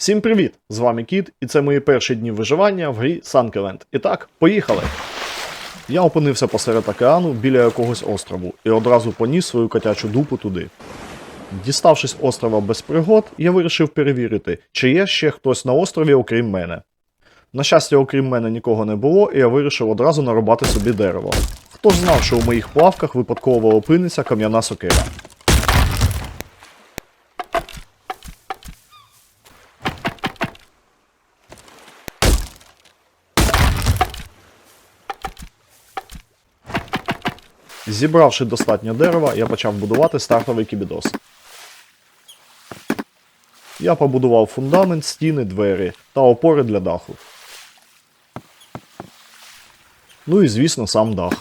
Всім привіт! З вами Кіт, і це мої перші дні виживання в грі Санкеленд. І так, поїхали! Я опинився посеред океану біля якогось острову і одразу поніс свою котячу дупу туди. Діставшись острова без пригод, я вирішив перевірити, чи є ще хтось на острові, окрім мене. На щастя, окрім мене нікого не було, і я вирішив одразу нарубати собі дерево. Хто ж знав, що у моїх плавках випадково опиниться кам'яна сокира. Зібравши достатньо дерева, я почав будувати стартовий кібідос. Я побудував фундамент, стіни, двері та опори для даху. Ну і звісно, сам дах.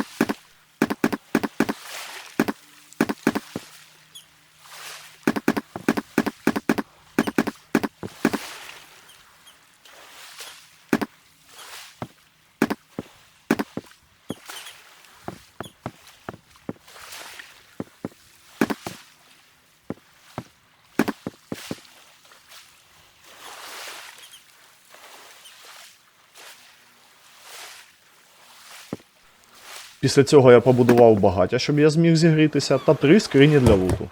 Після цього я побудував багаття, щоб я зміг зігрітися, та три скрині для луту.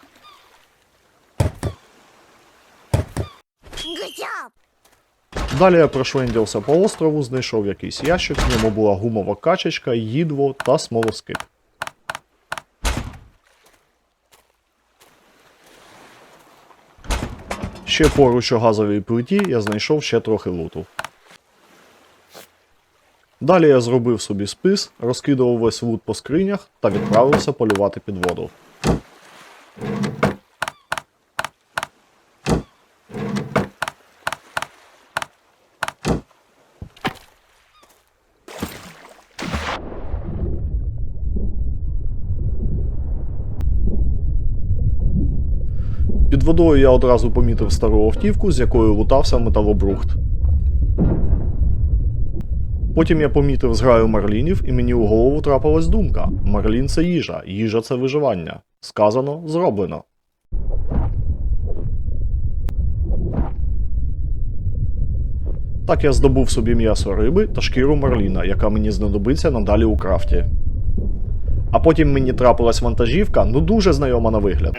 Далі я прошвендявся по острову, знайшов якийсь ящик, в ньому була гумова качечка, їдло та смолоскип. Ще поруч у газовій плиті я знайшов ще трохи луту. Далі я зробив собі спис, розкидав весь лут по скринях та відправився полювати під воду. Під водою я одразу помітив стару автівку, з якою лутався металобрухт. Потім я помітив зграю марлінів, і мені у голову трапилась думка: Марлін це їжа, їжа це виживання. Сказано, зроблено. Так я здобув собі м'ясо риби та шкіру марліна, яка мені знадобиться надалі у крафті. А потім мені трапилась вантажівка, ну дуже знайома на вигляд.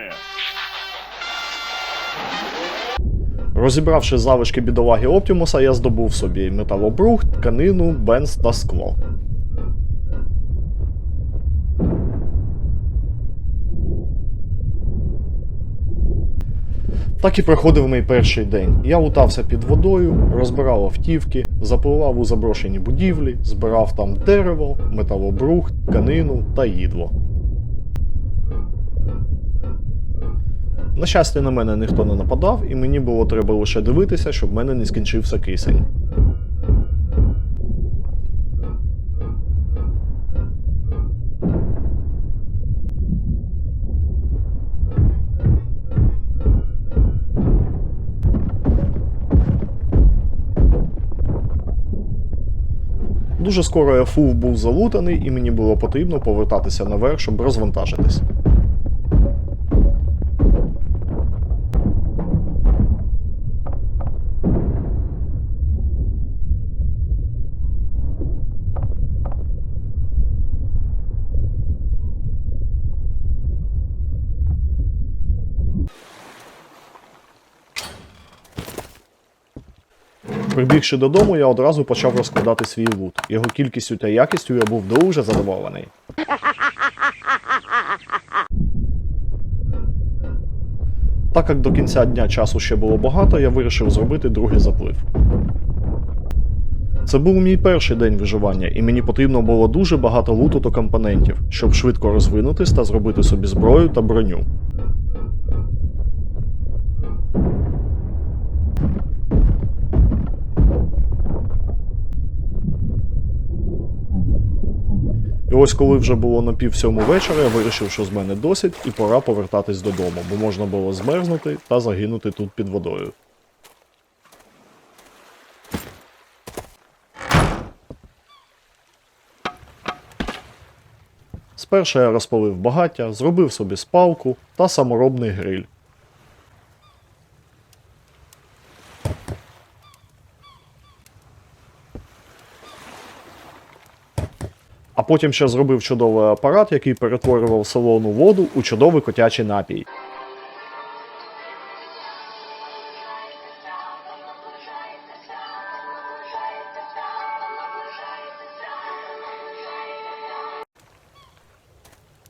Розібравши залишки бідолаги Оптімуса, я здобув собі металобрух, тканину, бенз та скло. Так і проходив мій перший день. Я лутався під водою, розбирав автівки, запливав у заброшені будівлі, збирав там дерево, металобрух, тканину та їдло. На щастя, на мене ніхто не нападав, і мені було треба лише дивитися, щоб в мене не скінчився кисень. Дуже скоро я фув був залутаний, і мені було потрібно повертатися наверх, щоб розвантажитись. Прибігши додому, я одразу почав розкладати свій лут. Його кількістю та якістю я був дуже задоволений. Так як до кінця дня часу ще було багато, я вирішив зробити другий заплив. Це був мій перший день виживання, і мені потрібно було дуже багато луту та компонентів, щоб швидко розвинутись та зробити собі зброю та броню. І ось коли вже було на пів сьому вечора, я вирішив, що з мене досить, і пора повертатись додому, бо можна було змерзнути та загинути тут під водою. Спершу я розпалив багаття, зробив собі спалку та саморобний гриль. Потім ще зробив чудовий апарат, який перетворював солону воду у чудовий котячий напій.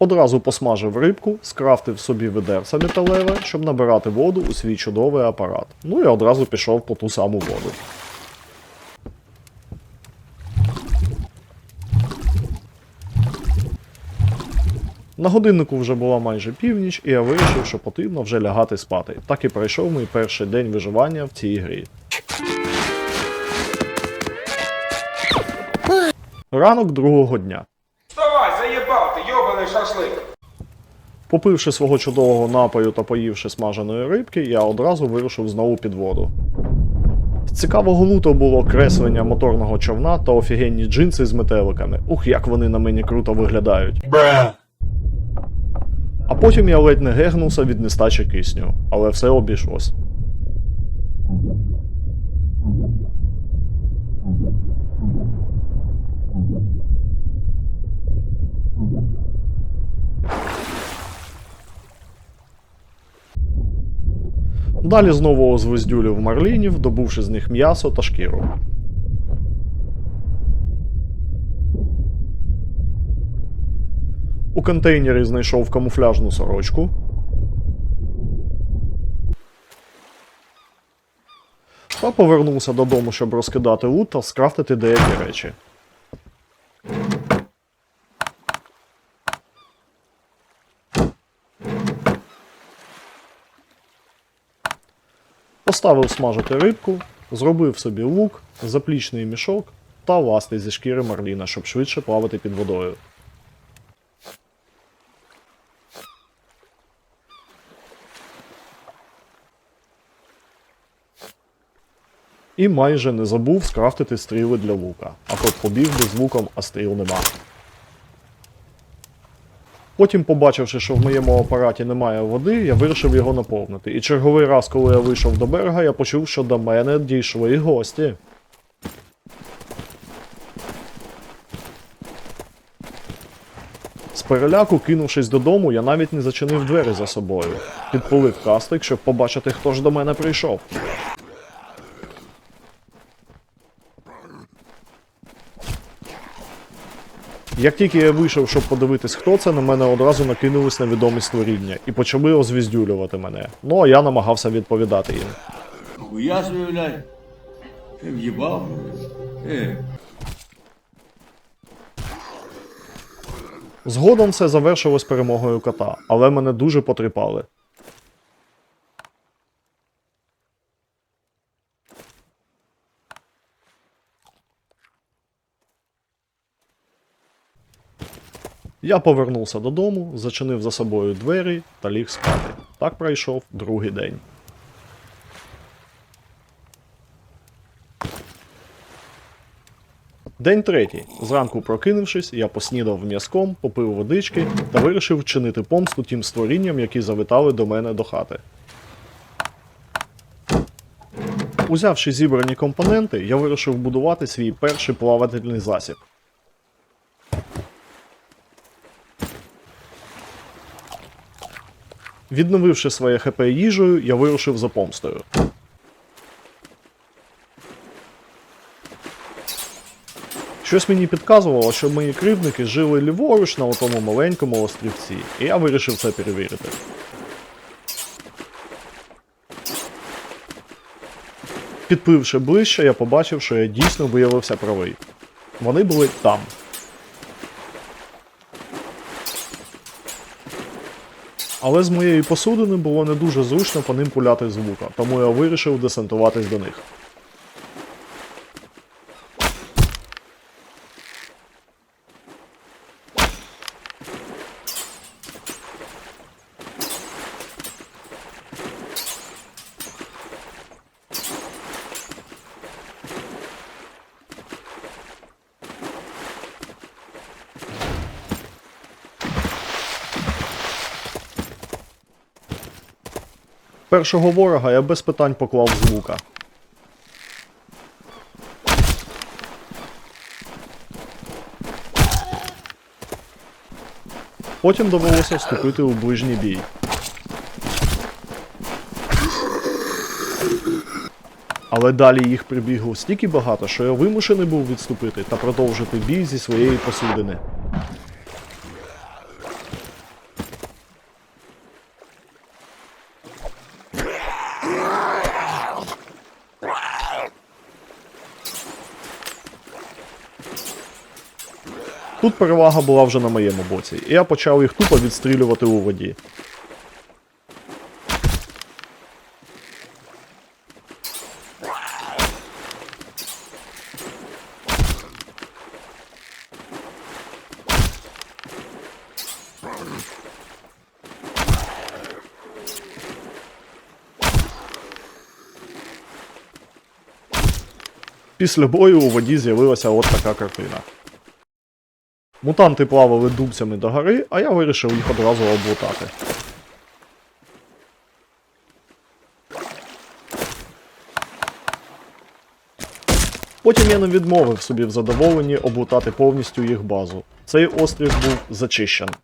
Одразу посмажив рибку, скрафтив собі ведерце металеве, щоб набирати воду у свій чудовий апарат. Ну і одразу пішов по ту саму воду. На годиннику вже була майже північ, і я вирішив, що потрібно вже лягати спати. Так і пройшов мій перший день виживання в цій грі. Ранок другого дня. Вставай, заебал ты, ебаный шашлык! Попивши свого чудового напою та поївши смаженої рибки, я одразу вирушив знову під воду. З цікавого луту було креслення моторного човна та офігенні джинси з метеликами. Ух, як вони на мені круто виглядають. А потім я ледь не гегнувся від нестачі кисню, але все обійшлось. Далі знову озвездюлів марлінів, добувши з них м'ясо та шкіру. У контейнері знайшов камуфляжну сорочку. Та повернувся додому, щоб розкидати лут та скрафтити деякі речі. Поставив смажити рибку, зробив собі лук, заплічний мішок та ласти зі шкіри марліна, щоб швидше плавати під водою. І майже не забув скрафтити стріли для лука, а то побіг би з луком, а стріл нема. Потім, побачивши, що в моєму апараті немає води, я вирішив його наповнити. І черговий раз, коли я вийшов до берега, я почув, що до мене дійшли гості. З переляку, кинувшись додому, я навіть не зачинив двері за собою. Підпалив кастик, щоб побачити, хто ж до мене прийшов. Як тільки я вийшов, щоб подивитись, хто це, на мене одразу накинулись невідомі створіння і почали озвіздюлювати мене. Ну а я намагався відповідати їм. Хуя собі. Ти в'їбав? Е. Згодом все завершилось перемогою кота, але мене дуже потріпали. Я повернувся додому, зачинив за собою двері та ліг спати. Так пройшов другий день. День третій. Зранку прокинувшись, я поснідав м'язком, попив водички та вирішив вчинити помсту тим створінням, які завітали до мене до хати. Узявши зібрані компоненти, я вирішив будувати свій перший плавательний засіб. Відновивши своє ХП їжею, я вирушив за помстою. Щось мені підказувало, що мої кривдники жили ліворуч на тому маленькому острівці, і я вирішив це перевірити. Підпливши ближче, я побачив, що я дійсно виявився правий. Вони були там. Але з моєї посудини було не дуже зручно по ним пуляти звука, тому я вирішив десантуватись до них. Першого ворога я без питань поклав з лука. Потім довелося вступити у ближній бій. Але далі їх прибігло стільки багато, що я вимушений був відступити та продовжити бій зі своєї посудини. Перевага була вже на моєму боці, і я почав їх тупо відстрілювати у воді. Після бою у воді з'явилася от така картина. Мутанти плавали дубцями до гори, а я вирішив їх одразу облутати. Потім я не відмовив собі в задоволенні облутати повністю їх базу. Цей острів був зачищений.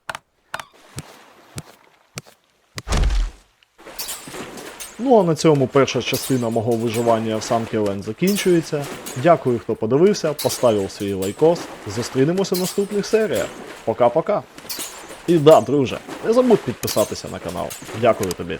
Ну а на цьому перша частина мого виживання в Санкелен закінчується. Дякую, хто подивився, поставив свій лайкос. Зустрінемося в наступних серіях. Пока-пока. І да, друже, не забудь підписатися на канал. Дякую тобі.